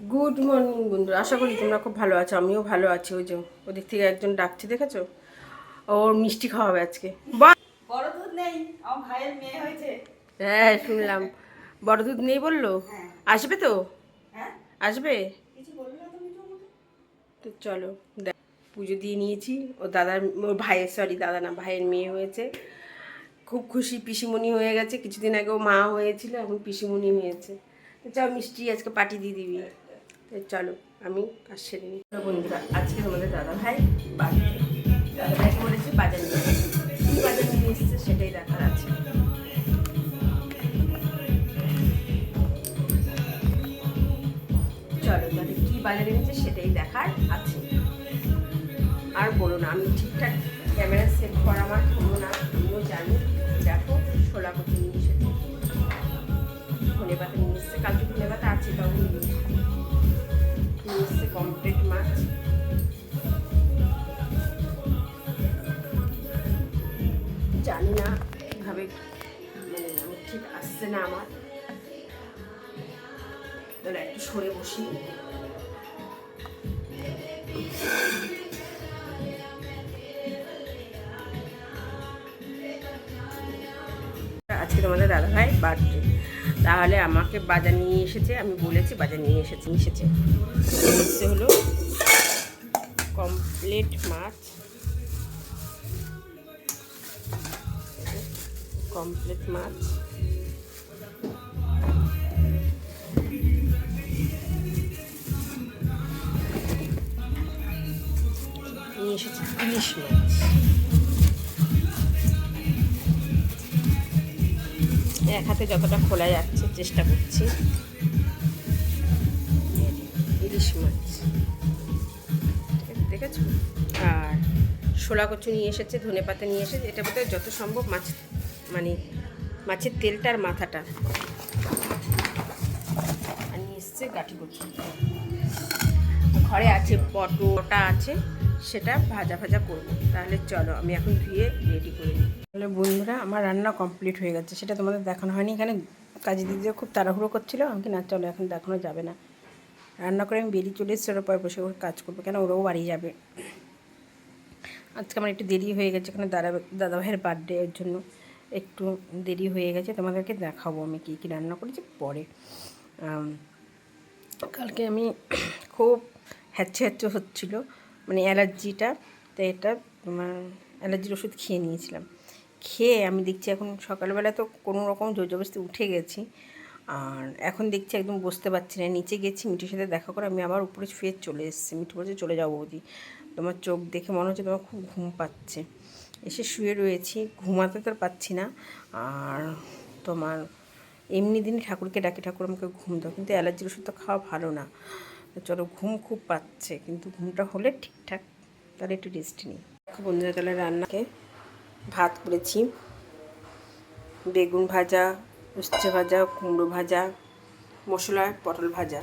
Good morning বন্ধুরা। আশা করি তোমরা খুব ভালো আছো আমিও ভালো আছি। ওই যে ওদিক থেকে একজন ডাকছে দেখেছ? ওর মিষ্টি খাওয়াবে আজকে। বড় দুধ নেই আমার ভাইয়ের মেয়ে হয়েছে। হ্যাঁ শুনলাম। বড় দুধ নেই বলল? হ্যাঁ। আসবে তো? হ্যাঁ? আসবে? তো চলো দেখ পুজো দিয়ে নিয়েছি। ও দাদার ওর ভাইয়ের সরি দাদা না ভাইয়ের মেয়ে হয়েছে। খুব খুশি পিসিমণি হয়ে গেছে। কিছুদিন আগেও মা হয়েছিল এখন পিসিমণি হয়েছে চল মিষ্টি আজকে পার্টি দিয়ে দিবি। তো চলো, আমি কাজ সেরে নিই। বন্ধুরা, আজকে তোমাদের দাদা ভাই বাড়িতে দাদা ভাইকে বলেছি বাজার নিয়ে। কী বাজার নিয়ে এসছে সেটাই দেখার আছে। চলো, তাহলে কী বাজারে এনেছে সেটাই দেখার আছে। আর বলো না, আমি ঠিকঠাক ক্যামেরা সেট করা আমার হলো না, আমিও জানি। দেখো ছোলা কচু নিয়ে এসেছে। ধনে পাতা নিয়ে এসছে, কালকে ধনে পাতা আছে তাও নিয়ে মাছ জানি না কীভাবে মানে ঠিক আসছে না আমার। তাহলে একটু সরে বসি। আজকে তোমাদের দাদা ভাই বার্থডে তাহলে আমাকে বাজার নিয়ে এসেছে, আমি বলেছি বাজার নিয়ে এসেছে এসেছে হলো কমপ্লিট মাছ। কমপ্লিট মাছ। নিয়ে এসেছে ইলিশ মাছ। এক হাতে যতটা খোলা যাচ্ছে চেষ্টা করছি। ইলিশ মাছ। দেখেছ? আর শোলা কচু নিয়ে এসেছে, ধনে পাতা নিয়ে এসেছে, এটা বোধহয় যত সম্ভব মাছ মানে মাছের তেলটা আর মাথাটা। আর নিয়ে এসছে গাঠি কচু। ঘরে আছে পটোটা আছে, সেটা ভাজা ভাজা করব। তাহলে চলো, আমি এখন ধুয়ে রেডি করে নিই। তাহলে বন্ধুরা, আমার রান্না কমপ্লিট হয়ে গেছে। সেটা তোমাদের দেখানো হয়নি। এখানে কাজে দিদিও খুব তাড়াহুড়ো করছিল। আমাকে না, চলো, এখন দেখানো যাবে না। রান্না করে আমি বেরিয়ে চলে এসেছি। ওরা পরে বসে ওর কাজ করব। কেন? ওরাও বাড়ি যাবে। আজকে আমার একটু দেরি হয়ে গেছে। এখানে দাদা দাদা ভাইয়ের বার্থডে এর জন্য একটু দেরি হয়ে গেছে। তোমাদেরকে দেখাবো আমি কী কী রান্না করেছি পরে। কালকে আমি খুব হ্যাচ্ছে হ্যাচ্ছে হচ্ছিল। মানে অ্যালার্জিটা তো এটা তোমার অ্যালার্জির ওষুধ খেয়ে নিয়েছিলাম। খেয়ে আমি দেখছি এখন সকালবেলা তো কোনো রকম জোরজবস্তি উঠে গেছি। আর এখন দেখছি একদম বসতে পারছি না। নিচে গেছি, মিঠুর সাথে দেখা করে আমি আবার উপরে ফের চলে এসেছি। মিঠু বলছে, চলে যাব বৌদি। তোমার চোখ দেখে মনে হচ্ছে তোমার খুব ঘুম পাচ্ছে। এসে শুয়ে রয়েছি, ঘুমাতে তো পাচ্ছি না। আর তোমার এমনি দিনই ঠাকুরকে ডাকি, ঠাকুর আমাকে ঘুম দাও। কিন্তু অ্যালার্জির ওষুধ তো খাওয়া ভালো না। চলো, ঘুম খুব পাচ্ছে, কিন্তু ঘুমটা হলে ঠিকঠাক। তাহলে একটু রেস্ট নিই। বন্ধুরা, তাহলে রান্নাকে ভাত করেছি। বেগুন ভাজা, উচ্ছে ভাজা, কুমড়ো ভাজা, মশলা পটল ভাজা।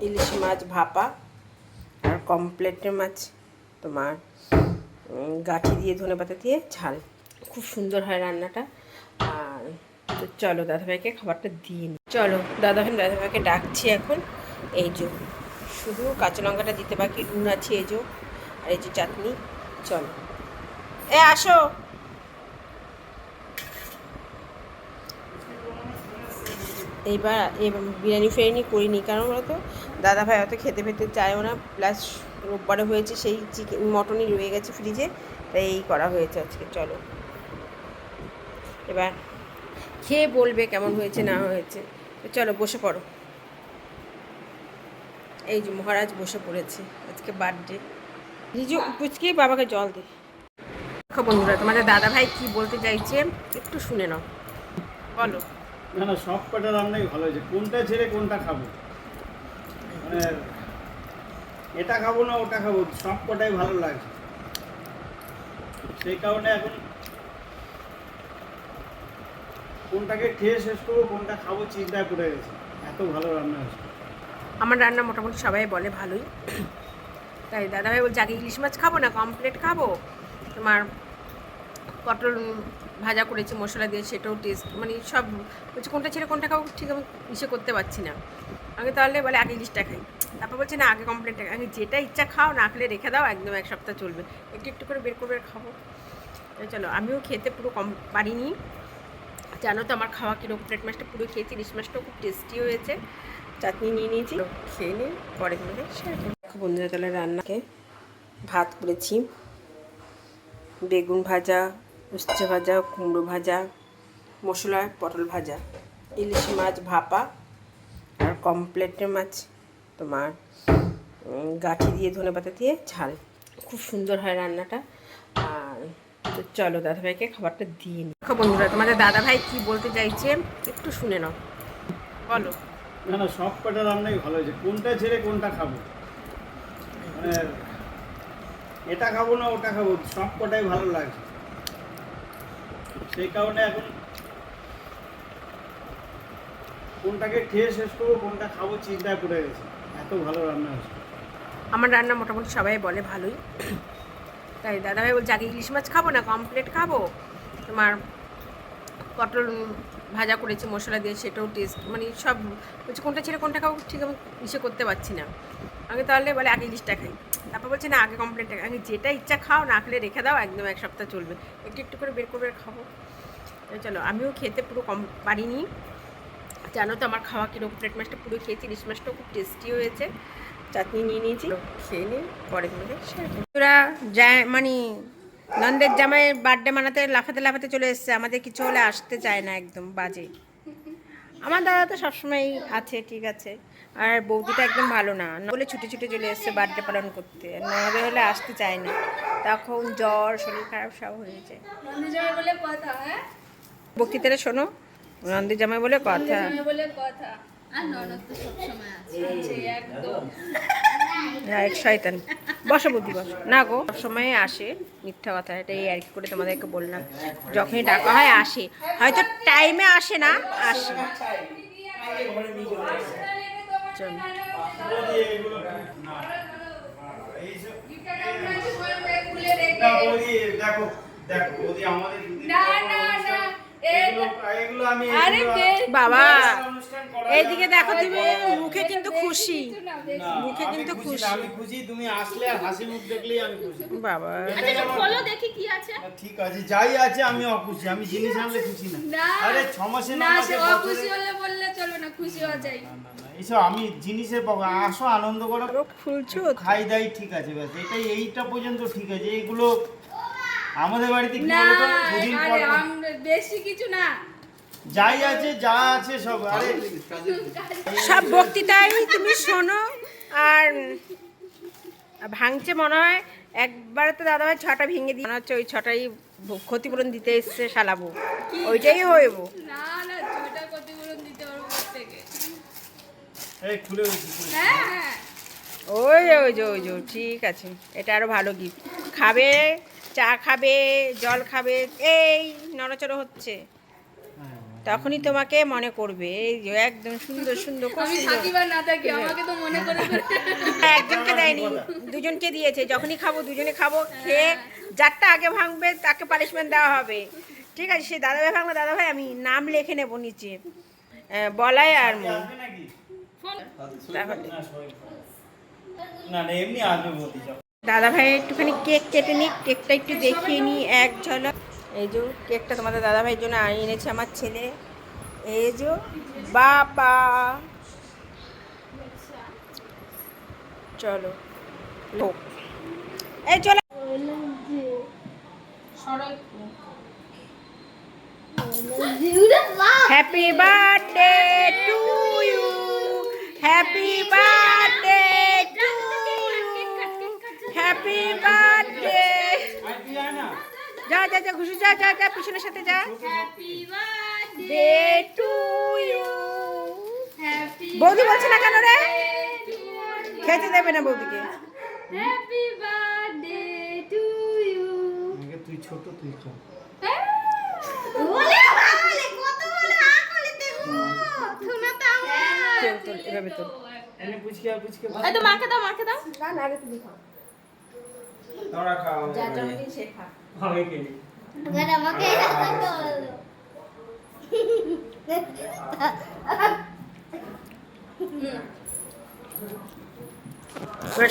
ইলিশ মাছ ভাপা আর কমপ্লেটের মাছ তোমার গাঠি দিয়ে, ধনে পাতা দিয়ে ঝাল। খুব সুন্দর হয় রান্নাটা। আর তো চলো দাদাভাইকে খাবারটা দিয়ে নিই চলো, দাদাভাই, দাদাভাইকে ডাকছি এখন। এই যে, শুধু কাঁচা লঙ্কাটা দিতে বাকি, নুন আছে এই যে, আর এই যে চাটনি। চলো। এ, আসো। এইবার বিরিয়ানি ফিরিয়ানি করিনি, কারণ বলতো দাদা ভাই অত খেতে ফেতে চায়ও না প্লাস রোববারে হয়েছে সেই চিকেন মটনই রয়ে গেছে ফ্রিজে তাই এই করা হয়েছে আজকে, চলো। এবার খেয়ে বলবে কেমন হয়েছে, না হয়েছে। চলো, বসে পড়ো। এই যে মহারাজ বসে পড়েছে, আজকে বার্থডে রিজু, পুচকে, বাবাকে জল দে। বন্ধুরা, তোমাদের দাদা ভাই কি বলতে চাইছে, একটু শুনে নাও। বলো। না না, সব কটা রান্নাই ভালো হয়েছে। কোনটা ছেড়ে কোনটা খাব? মানে এটা খাব না ওটা খাব, সব কটাই ভালো লাগছে। সেই কারণে এখন কোনটাকে খেয়ে শেষ করব, কোনটা খাব চিন্তায় পড়ে গেছে। এত ভালো রান্না হয়েছে। আমার রান্না মোটামুটি সবাই বলে ভালোই। তাই দাদাভাই বলছে, আগে ইলিশ মাছ খাব না, কমপ্লেট খাব? তোমার পটল ভাজা করেছি, মশলা দিয়ে সেটাও টেস্ট মানে সব বলছে কোনটা ছেড়ে কোনটা খাব ঠিক আমি ইসে করতে পারছি না। আগে তাহলে বলে আগে ইলিশটা খাই। তারপর বলছে, না, আগে কমপ্লেনটা আগে যেটা ইচ্ছা খাও, না খেলে রেখে দাও, একদম এক সপ্তাহ চলবে। একটু একটু করে বের করে খাব। চলো, আমিও খেতে পুরো কম পারিনি। জানো তো আমার খাওয়া কীরকম প্লেট মাছটা পুরো খেয়েছি, ইলিশ মাছটাও খুব টেস্টি হয়েছে। চাটনি নিয়ে নিয়েছি। খেয়ে নিয়ে পরে মিলে বন্ধুরা, তাহলে রান্নাকে ভাত করেছি। বেগুন ভাজা উচ্ছে ভাজা, কুমড়ো ভাজা, মশলা, পটল ভাজা, ইলিশ মাছ ভাপা, আর কমপ্লেটের মাছ তোমার গাঠি দিয়ে, ধনে পাতা দিয়ে ঝাল। খুব সুন্দর হয় রান্নাটা। আর তো চলো দাদাভাইকে খাবারটা দিয়ে নি। দেখো বন্ধুরা, তোমাদের দাদাভাই কি বলতে চাইছে একটু শুনে নাও। বলো। না না, সব কটা রান্নাই ভালো হয়েছে। কোনটা ছেড়ে কোনটা খাব? মানে এটা খাব না ওটা খাব? সব কটাই ভালো লাগছে। সেই কারণে এখন কোনটাকে খেয়ে শেষ করব, কোনটা খাব চিন্তায় পড়ে গেছে। এত ভালো রান্না হয়েছে। আমার রান্না মোটামুটি সবাই বলে ভালোই। তাই দাদাভাই বলছে, আগে ইলিশ মাছ খাব না কমপ্লেট খাব? তোমার পটল ভাজা করেছি, মশলা দিয়ে সেটাও টেস্ট মানে সব বলছে, কোনটা ছেড়ে কোনটা খাব? ঠিক আমি ইসে করতে পারছি না। আগে তাহলে বলে আগে ইলিশটা খাই। তারপর বলছে, না, আগে কমপ্লেটটা আগে যেটা ইচ্ছা খাও, না খেলে রেখে দাও, একদম এক সপ্তাহ চলবে। একটু একটু করে বের করে খাব। চলো, আমিও খেতে পুরো কম পারিনি। জানো তো আমার খাওয়া কীরকম প্লেট মাছটা পুরো খেয়েছি, ইলিশ মাছটাও খুব টেস্টি হয়েছে। চাটনি নিয়ে নিয়েছি। খেয়ে নিই পরে ওরা যায় মানে নন্দের জামাইয়ের বার্থডে মানাতে লাফাতে লাফাতে চলে এসছে, আমাদের কিছু হলে আসতে চায় না একদম বাজে। আমার দাদা তো সবসময় আছে, ঠিক আছে। আর বৌদিটা একদম ভালো না। না বলে ছুটে ছুটে চলে এসছে বার্থডে পালন করতে। আর ননদের হলে আসতে চায় না। তখন জ্বর শরীর খারাপ সব হয়ে যায়। নন্দীজমে বলে কথা হ্যাঁ? বক্তৃতাটা শোনো। নন্দের জামাই বলে কথা। নন্দীজমে বলে কথা। আর ননদ তো সবসময় আছে। আছে একদম। না এক শয়তান। বসো বুদ্ধি বসো। না গো সময় আসে মিথ্যা কথা। এটা এই আর কি করে তোমাদেরকে বললাম। যখনই ডাকা হয় আসে। হয়তো টাইমে আসে না আসে। চলো না দেখো দেখো বৌদি আমাদের দুদিন না, পর না, অনুষ্ঠান। না, এ- এগুলো এগুলো আমি আরে বাবা এইদিকে দেখো তুমি মুখে কিন্তু খুশি। মুখে কিন্তু খুশি। আমি খুশি তুমি আসলে আর হাসি মুখ দেখলেই আমি খুশি। বাবা। আচ্ছা খোলো দেখি কি আছে। ঠিক আছে যাই আছে আমি অখুশি আমি জিনিস আনলে খুশি না। আরে ছ মাসে না না সে অখুশি হলে বললে চলবে না খুশি হওয়া না, এইসব আমি জিনিসের পাবো আসো আনন্দ করো। ফুলছো খাই দাই ঠিক আছে ব্যাস। এটাই এইটা পর্যন্ত ঠিক আছে। এইগুলো আমাদের বাড়িতে কি না বলতো? দুদিন পর বেশি কিছু না। যাই আছে যা আছে সব। আরে সব বক্তৃতাই তুমি শোনো আর ভাঙছে মনে হয় একবার তো দাদা ভাই ছটা ভেঙে দিয়ে মনে হচ্ছে ওই ছটাই ক্ষতিপূরণ দিতে এসছে শালাবো। ওইটাই হইব। না না ছটা ক্ষতিপূরণ দিতে পারব থেকে এই খুলে গেছি খুলে। হ্যাঁ হ্যাঁ ওই যে, ওই যে ওই যে ঠিক আছে। এটা আরও ভালো গিফট খাবে চা খাবে জল খাবে এই নড়াচড়া হচ্ছে। হ্যাঁ, তখনই তোমাকে মনে করবে এই যে একদম সুন্দর সুন্দর খুব আমি থাকি বা না থাকি আমাকে তো মনে করে হ্যাঁ, একজনকে দেয়নি দুজনকে দিয়েছে। যখনই খাব দুজনে খাব খেয়ে যারটা আগে ভাঙবে তাকে পানিশমেন্ট দেওয়া হবে। ঠিক আছে সে দাদাভাই ভাঙবে দাদাভাই আমি নাম লিখে নেব নিচে। বলাই আর মন। যাও দাদাভাই একটুখানি কেক কেটে নিই কেকটা একটু দেখিয়ে নিই, এক ঝলক। এই যে কেকটা তোমাদের দাদাভাইয়ের জন্য আনিয়ে এনেছে আমার ছেলে। এই যে বাবা। চলো। এই চলো। Happy birthday to happy birthday to happy birthday যা যা যা ঘুষি যা যা যা পিছনের সাথে যা। হ্যাপি ডে টু ইউ বৌদি বলছে না কেন রে? খেতে দেবে না বৌদিকে। হ্যাপি বার্থডে টু ইউ তুই ছোট তুই খা বলে বলে কত বলে আকলে দেখো শোনা তো আমার। চল চল এভাবে তো এনে পুচকে পুচকে এই তো মাকে দাও মাকে দাও। না না আগে তুমি খাও। তোরা খাও যা জন্মদিন সে খা হবে কে এবার আমাকে করতে হলো।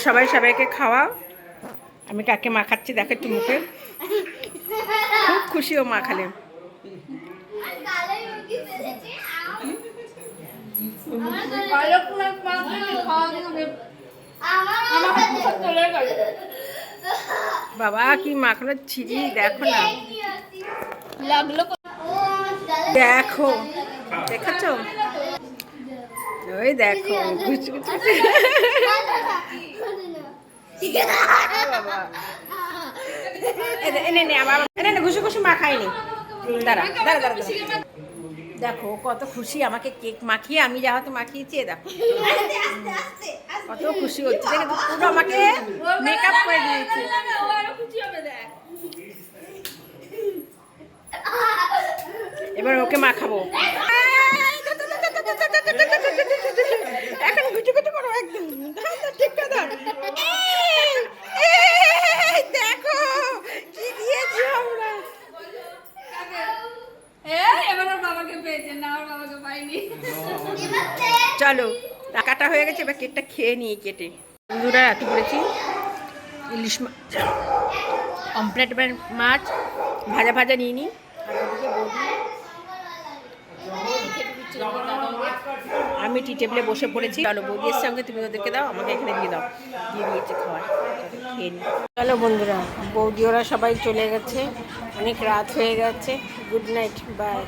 সবাই সবাইকে খাওয়া আমি কাকে মাখাচ্ছি দেখো একটু মুখে। খুব খুশি ও মাখালে কালাই মুরগি পেরেছে আমার বাবা কি মাখানো ছিজি দেখো না। লাগল দেখো দেখাচ্ছ ওই দেখো ঘুষি ঘুষি মাখাইনি দাঁড়া দাঁড়া দাঁড়া দাঁড়া। দেখো কত খুশি আমাকে কেক মাখিয়ে আমি যা হয়তো মাখিয়েছি দেখো। কত খুশি হচ্ছে। দেখে পুরো আমাকে মেকআপ করে দিয়েছে। এবার ওকে মাখাবো এখন গুটি গুটি করো একদম ঠিক কথা দেখো কি দিয়েছি আমরা এবার ওর বাবাকে পেয়েছেন না ওর বাবাকে পাইনি চলো টাকাটা হয়ে গেছে এবার কেকটা খেয়ে নিয়ে কেটে। বন্ধুরা, রাতে করেছি ইলিশ মাছ অমপ্লেট মাছ, ভাজা ভাজা নিয়ে নিই। আমি টি টেবিলে বসে পড়েছি। চলো, বৌদির সঙ্গে তুমি ওদেরকে দাও, আমাকে এখানে দিয়ে দাও। দিয়ে দিয়েছে খাওয়ার খেয়ে নিই। চলো বন্ধুরা, বৌদি, ওরা সবাই চলে গেছে। অনেক রাত হয়ে গেছে। Good night, bye.